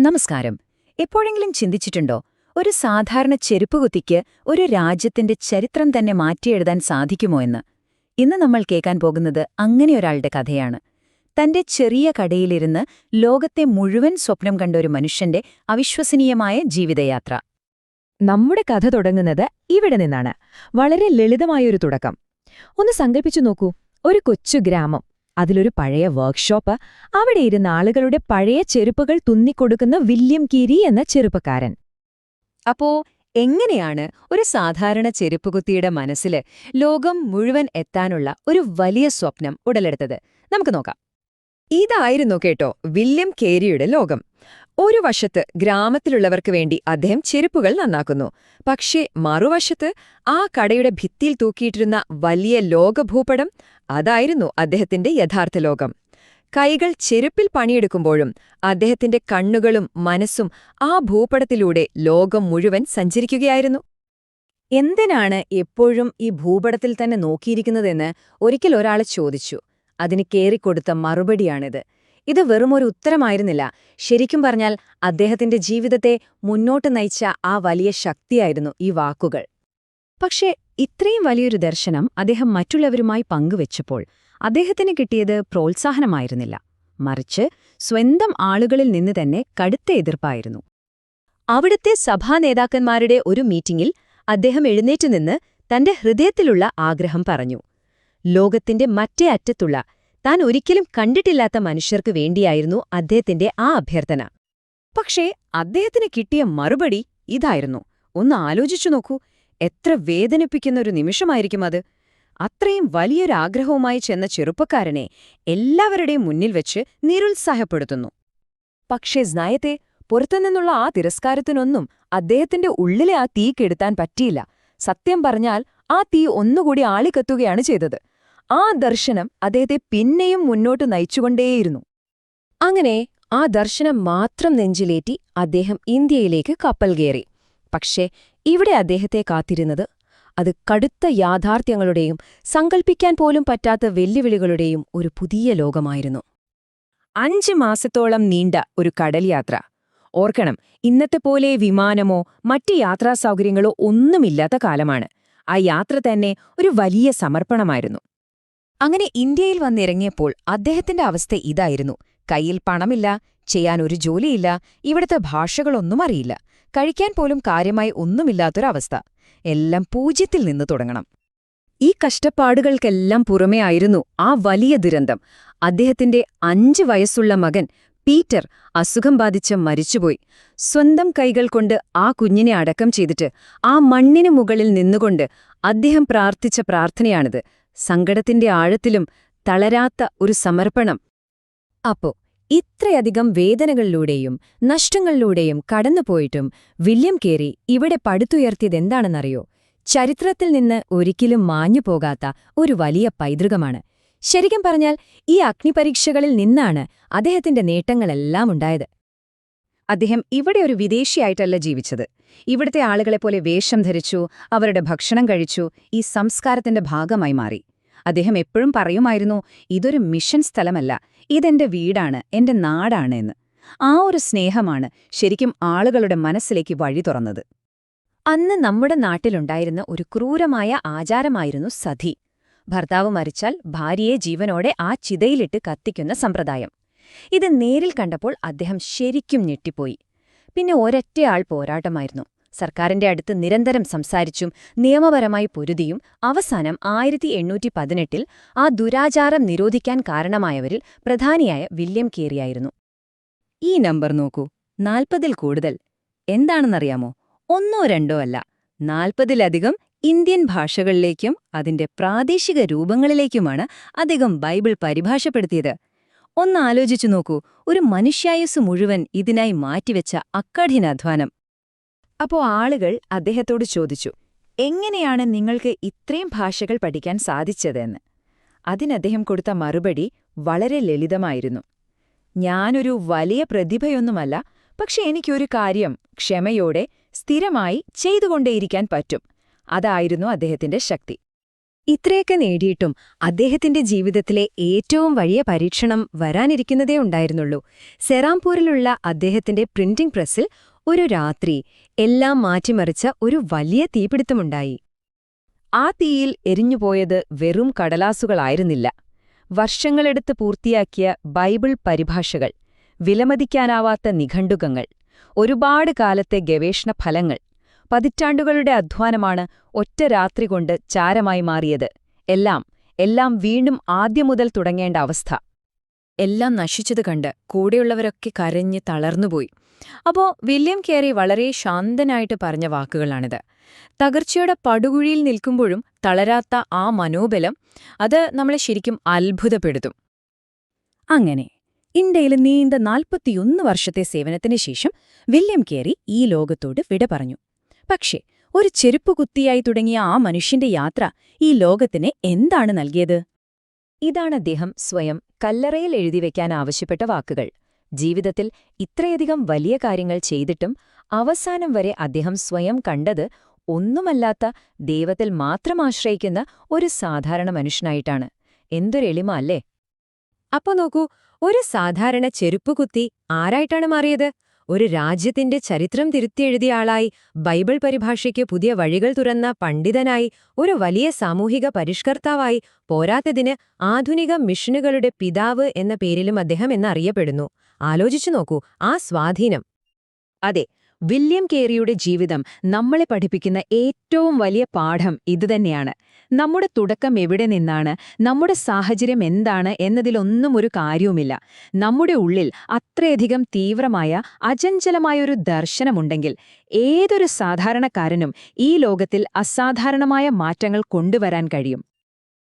നമസ്കാരം. എപ്പോഴെങ്കിലും ചിന്തിച്ചിട്ടുണ്ടോ? ഒരു സാധാരണ ചെരുപ്പുകുത്തിക്ക് ഒരു രാജ്യത്തിന്റെ ചരിത്രം തന്നെ മാറ്റിയെഴുതാൻ സാധിക്കുമോ എന്ന്? ഇന്ന് നമ്മൾ കേൾക്കാൻ പോകുന്നത് അങ്ങനെയൊരാളുടെ കഥയാണ്. തന്റെ ചെറിയ കടയിലിരുന്ന് ലോകത്തെ മുഴുവൻ സ്വപ്നം കണ്ട ഒരു മനുഷ്യന്റെ അവിശ്വസനീയമായ ജീവിതയാത്ര. നമ്മുടെ കഥ തുടങ്ങുന്നത് ഇവിടെ നിന്നാണ്. വളരെ ലളിതമായൊരു തുടക്കം. ഒന്ന് സങ്കല്പിച്ചു നോക്കൂ. ഒരു കൊച്ചു ഗ്രാമം. അതിലൊരു പഴയ വർക്ക്ഷോപ്പ് അവിടെ ഇരുന്ന ആളുകളുടെ പഴയ ചെരുപ്പുകൾ തുന്നിക്കൊടുക്കുന്ന വില്യം കീരി എന്ന ചെറുപ്പക്കാരൻ. അപ്പോ എങ്ങനെയാണ് ഒരു സാധാരണ ചെരുപ്പുകുത്തിയുടെ മനസ്സിൽ ലോകം മുഴുവൻ എത്താനുള്ള ഒരു വലിയ സ്വപ്നം ഉടലെടുത്തത്? നമുക്ക് നോക്കാം. ഇതായിരുന്നു കേട്ടോ വില്യം കേരിയുടെ ലോകം. ഒരു വശത്ത് ഗ്രാമത്തിലുള്ളവർക്ക് വേണ്ടി അദ്ദേഹം ചെരുപ്പുകൾ നന്നാക്കുന്നു. പക്ഷേ മറുവശത്ത് ആ കടയുടെ ഭിത്തിയിൽ തൂക്കിയിട്ടിരുന്ന വലിയ ലോകഭൂപടം അതായിരുന്നു അദ്ദേഹത്തിന്റെ യഥാർത്ഥ ലോകം. കൈകൾ ചെരുപ്പിൽ പണിയെടുക്കുമ്പോഴും അദ്ദേഹത്തിന്റെ കണ്ണുകളും മനസ്സും ആ ഭൂപടത്തിലൂടെ ലോകം മുഴുവൻ സഞ്ചരിക്കുകയായിരുന്നു. എന്തിനാണ് എപ്പോഴും ഈ ഭൂപടത്തിൽ തന്നെ നോക്കിയിരിക്കുന്നതെന്ന് ഒരിക്കൽ ഒരാൾ ചോദിച്ചു. അതിന് കേറിക്കൊടുത്ത മറുപടിയാണിത്. ഇത് വെറുമൊരു ഉത്തരമായിരുന്നില്ല. ശരിക്കും പറഞ്ഞാൽ അദ്ദേഹത്തിന്റെ ജീവിതത്തെ മുന്നോട്ട് നയിച്ച ആ വലിയ ശക്തിയായിരുന്നു ഈ വാക്കുകൾ. പക്ഷേ ഇത്രയും വലിയൊരു ദർശനം അദ്ദേഹം മറ്റുള്ളവരുമായി പങ്കുവെച്ചപ്പോൾ അദ്ദേഹത്തിന് കിട്ടിയത് പ്രോത്സാഹനമായിരുന്നില്ല. മറിച്ച് സ്വന്തം ആളുകളിൽ നിന്ന് തന്നെ കടുത്ത എതിർപ്പായിരുന്നു. അവിടുത്തെ സഭാ നേതാക്കന്മാരുടെ ഒരു മീറ്റിംഗിൽ അദ്ദേഹം എഴുന്നേറ്റ് നിന്ന് തന്റെ ഹൃദയത്തിലുള്ള ആഗ്രഹം പറഞ്ഞു. ലോകത്തിന്റെ മറ്റേ അറ്റത്തുള്ള താൻ ഒരിക്കലും കണ്ടിട്ടില്ലാത്ത മനുഷ്യർക്ക് വേണ്ടിയായിരുന്നു അദ്ദേഹത്തിന്റെ ആ അഭ്യർത്ഥന. പക്ഷേ അദ്ദേഹത്തിന് കിട്ടിയ മറുപടി ഇതായിരുന്നു. ഒന്ന് ആലോചിച്ചു നോക്കൂ. എത്ര വേദനിപ്പിക്കുന്ന ഒരു നിമിഷമായിരിക്കും അത്. അത്രയും വലിയൊരാഗ്രഹവുമായി ചെന്ന ചെറുപ്പക്കാരനെ എല്ലാവരുടെയും മുന്നിൽ വെച്ച് നിരുത്സാഹപ്പെടുത്തുന്നു. പക്ഷേ സ്നായത്തെ പുറത്തുനിന്നുള്ള ആ തിരസ്കാരത്തിനൊന്നും അദ്ദേഹത്തിന്റെ ഉള്ളിലെ ആ തീ കെടുത്താൻ പറ്റിയില്ല. സത്യം പറഞ്ഞാൽ ആ തീ ഒന്നുകൂടി ആളിക്കത്തുകയാണ് ചെയ്തത്. ആ ദർശനം അദ്ദേഹത്തെ പിന്നെയും മുന്നോട്ട് നയിച്ചുകൊണ്ടേയിരുന്നു. അങ്ങനെ ആ ദർശനം മാത്രം നെഞ്ചിലേറ്റി അദ്ദേഹം ഇന്ത്യയിലേക്ക് കപ്പൽ കയറി. പക്ഷേ ഇവിടെ അദ്ദേഹത്തെ കാത്തിരുന്നത് അത് കടുത്ത യാഥാർത്ഥ്യങ്ങളുടെയും സങ്കൽപ്പിക്കാൻ പോലും പറ്റാത്ത വെല്ലുവിളികളുടെയും ഒരു പുതിയ ലോകമായിരുന്നു. അഞ്ച് മാസത്തോളം നീണ്ട ഒരു കടൽ യാത്ര ഓർക്കണം ഇന്നത്തെ പോലെ വിമാനമോ മറ്റ് യാത്രാ സൗകര്യങ്ങളോ ഒന്നുമില്ലാത്ത കാലമാണ്. ആ യാത്ര തന്നെ ഒരു വലിയ സമർപ്പണമായിരുന്നു. അങ്ങനെ ഇന്ത്യയിൽ വന്നിറങ്ങിയപ്പോൾ അദ്ദേഹത്തിന്റെ അവസ്ഥ ഇതായിരുന്നു. കയ്യിൽ പണമില്ല ചെയ്യാൻ ഒരു ജോലിയില്ല ഇവിടുത്തെ ഭാഷകളൊന്നും അറിയില്ല. കഴിക്കാൻ പോലും കാര്യമായി ഒന്നുമില്ലാത്തൊരവസ്ഥ. എല്ലാം പൂജ്യത്തിൽ നിന്ന് തുടങ്ങണം. ഈ കഷ്ടപ്പാടുകൾക്കെല്ലാം പുറമേ ആയിരുന്നു ആ വലിയ ദുരന്തം. അദ്ദേഹത്തിന്റെ അഞ്ച് വയസ്സുള്ള മകൻ പീറ്റർ അസുഖം ബാധിച്ച് മരിച്ചുപോയി. സ്വന്തം കൈകൾ കൊണ്ട് ആ കുഞ്ഞിനെ അടക്കം ചെയ്തിട്ട് ആ മണ്ണിന് മുകളിൽ നിന്നുകൊണ്ട് അദ്ദേഹം പ്രാർത്ഥിച്ച പ്രാർത്ഥനയാണിത്. സങ്കടത്തിന്റെ ആഴത്തിലും തളരാത്ത ഒരു സമർപ്പണം. അപ്പോ ഇത്രയധികം വേദനകളിലൂടെയും നഷ്ടങ്ങളിലൂടെയും കടന്നുപോയിട്ടും വില്യം കേറി ഇവിടെ പടുത്തുയർത്തിയതെന്താണെന്നറിയോ? ചരിത്രത്തിൽ നിന്ന് ഒരിക്കലും മാഞ്ഞുപോകാത്ത ഒരു വലിയ പൈതൃകമാണ്. ശരിക്കും പറഞ്ഞാൽ ഈ അഗ്നിപരീക്ഷകളിൽ നിന്നാണ് അദ്ദേഹത്തിന്റെ നേട്ടങ്ങളെല്ലാം ഉണ്ടായത്. അദ്ദേഹം ഇവിടെ ഒരു വിദേശിയായിട്ടല്ല ജീവിച്ചത്. ഇവിടുത്തെ ആളുകളെപ്പോലെ വേഷം ധരിച്ചു അവരുടെ ഭക്ഷണം കഴിച്ചു ഈ സംസ്കാരത്തിന്റെ ഭാഗമായി മാറി. അദ്ദേഹം എപ്പോഴും പറയുമായിരുന്നു ഇതൊരു മിഷൻ സ്ഥലമല്ല ഇതെന്റെ വീടാണ് എന്റെ നാടാണ് എന്ന്. ആ ഒരു സ്നേഹമാണ് ശരിക്കും ആളുകളുടെ മനസ്സിലേക്ക് വഴി തുറന്നത്. അന്ന് നമ്മുടെ നാട്ടിലുണ്ടായിരുന്ന ഒരു ക്രൂരമായ ആചാരമായിരുന്നു സതി. ഭർത്താവ് മരിച്ചാൽ ഭാര്യയെ ജീവനോടെ ആ ചിതയിലിട്ട് കത്തിക്കുന്ന സമ്പ്രദായം. ഇത് നേരിൽ കണ്ടപ്പോൾ അദ്ദേഹം ശരിക്കും ഞെട്ടിപ്പോയി. പിന്നെ ഒരൊറ്റയാൾ പോരാട്ടമായിരുന്നു. സർക്കാരിന്റെ അടുത്ത് നിരന്തരം സംസാരിച്ചും നിയമപരമായി പൊരുതിയും അവസാനം ആയിരത്തി എണ്ണൂറ്റി പതിനെട്ടിൽ ആ ദുരാചാരം നിരോധിക്കാൻ കാരണമായവരിൽ പ്രധാനിയായ വില്യം കേറിയായിരുന്നു. ഈ നമ്പർ നോക്കൂ. നാൽപ്പതിൽ കൂടുതൽ. എന്താണെന്നറിയാമോ? ഒന്നോ രണ്ടോ അല്ല. നാൽപ്പതിലധികം ഇന്ത്യൻ ഭാഷകളിലേക്കും അതിന്റെ പ്രാദേശിക രൂപങ്ങളിലേക്കുമാണ് അധികം ബൈബിൾ പരിഭാഷപ്പെടുത്തിയത്. ഒന്ന് ആലോചിച്ചു നോക്കൂ. ഒരു മനുഷ്യായുസ് മുഴുവൻ ഇതിനായി മാറ്റിവെച്ച അക്കഠിനാധ്വാനം അപ്പോ ആളുകൾ അദ്ദേഹത്തോട് ചോദിച്ചു എങ്ങനെയാണ് നിങ്ങൾക്ക് ഇത്രയും ഭാഷകൾ പഠിക്കാൻ സാധിച്ചതെന്ന്? അതിനദ്ദേഹം കൊടുത്ത മറുപടി വളരെ ലളിതമായിരുന്നു. ഞാനൊരു വലിയ പ്രതിഭയൊന്നുമല്ല പക്ഷെ എനിക്കൊരു കാര്യം ക്ഷമയോടെ സ്ഥിരമായി ചെയ്തുകൊണ്ടേയിരിക്കാൻ പറ്റും. അതായിരുന്നു അദ്ദേഹത്തിന്റെ ശക്തി. ഇത്രയൊക്കെ നേടിയിട്ടും അദ്ദേഹത്തിന്റെ ജീവിതത്തിലെ ഏറ്റവും വലിയ പരീക്ഷണം വരാനിരിക്കുന്നതേ ഉണ്ടായിരുന്നുള്ളൂ. സെറാംപൂരിലുള്ള അദ്ദേഹത്തിന്റെ പ്രിന്റിംഗ് പ്രസ്സിൽ ഒരു രാത്രി എല്ലാം മാറ്റിമറിച്ച ഒരു വലിയ തീപിടുത്തമുണ്ടായി. ആ തീയിൽ എരിഞ്ഞുപോയത് വെറും കടലാസുകളായിരുന്നില്ല. വർഷങ്ങളെടുത്ത് പൂർത്തിയാക്കിയ ബൈബിൾ പരിഭാഷകൾ വിലമതിക്കാനാവാത്ത നിഘണ്ടുകങ്ങൾ ഒരുപാട് കാലത്തെ ഗവേഷണ ഫലങ്ങൾ പതിറ്റാണ്ടുകളുടെ അധ്വാനമാണ് ഒറ്റ രാത്രി കൊണ്ട് ചാരമായി മാറിയത്. എല്ലാം എല്ലാം വീണ്ടും ആദ്യം മുതൽ തുടങ്ങേണ്ട അവസ്ഥ. എല്ലാം നശിച്ചത് കണ്ട് കൂടെയുള്ളവരൊക്കെ കരഞ്ഞ് തളർന്നുപോയി. അപ്പോ വില്യം കേറി വളരെ ശാന്തനായിട്ട് പറഞ്ഞ വാക്കുകളാണിത്. തകർച്ചയുടെ പടുകുഴിയിൽ നിൽക്കുമ്പോഴും തളരാത്ത ആ മനോബലം അത് നമ്മളെ ശരിക്കും അത്ഭുതപ്പെടുത്തും. അങ്ങനെ ഇന്ത്യയിൽ നീണ്ട നാൽപ്പത്തിയൊന്ന് വർഷത്തെ സേവനത്തിന് ശേഷം വില്യം കേറി ഈ ലോകത്തോട് വിട പറഞ്ഞു. പക്ഷേ ഒരു ചെരുപ്പ് കുത്തിയായി തുടങ്ങിയ ആ മനുഷ്യന്റെ യാത്ര ഈ ലോകത്തിന് എന്താണ് നൽകിയത്? ഇതാണ് അദ്ദേഹം സ്വയം കല്ലറയിൽ എഴുതിവെക്കാൻ ആവശ്യപ്പെട്ട വാക്കുകൾ. ജീവിതത്തിൽ ഇത്രയധികം വലിയ കാര്യങ്ങൾ ചെയ്തിട്ടും അവസാനം വരെ അദ്ദേഹം സ്വയം കണ്ടത് ഒന്നുമല്ലാത്ത ദൈവത്തിൽ മാത്രം ആശ്രയിക്കുന്ന ഒരു സാധാരണ മനുഷ്യനായിട്ടാണ്. എന്തൊരെളിമ അല്ലേ? അപ്പോ നോക്കൂ ഒരു സാധാരണ ചെരുപ്പുകുത്തി ആരായിട്ടാണ് മാറിയത്? ഒരു രാജ്യത്തിന്റെ ചരിത്രം തിരുത്തിയെഴുതിയ ആളായി ബൈബിൾ പരിഭാഷയ്ക്ക് പുതിയ വഴികൾ തുറന്ന പണ്ഡിതനായി ഒരു വലിയ സാമൂഹിക പരിഷ്കർത്താവായി പോരാത്തതിന് ആധുനിക മിഷനുകളുടെ പിതാവ് എന്ന പേരിലും അദ്ദേഹം എന്നറിയപ്പെടുന്നു. ആലോചിച്ചു നോക്കൂ ആ സ്വാധീനം. അതെ വില്യം കേറിയുടെ ജീവിതം നമ്മളെ പഠിപ്പിക്കുന്ന ഏറ്റവും വലിയ പാഠം ഇതുതന്നെയാണ്. നമ്മുടെ തുടക്കം എവിടെ നിന്നാണ് നമ്മുടെ സാഹചര്യം എന്താണ് എന്നതിലൊന്നും ഒരു കാര്യവുമില്ല. നമ്മുടെ ഉള്ളിൽ അത്രയധികം തീവ്രമായ അചഞ്ചലമായൊരു ദർശനമുണ്ടെങ്കിൽ ഏതൊരു സാധാരണക്കാരനും ഈ ലോകത്തിൽ അസാധാരണമായ മാറ്റങ്ങൾ കൊണ്ടുവരാൻ കഴിയും.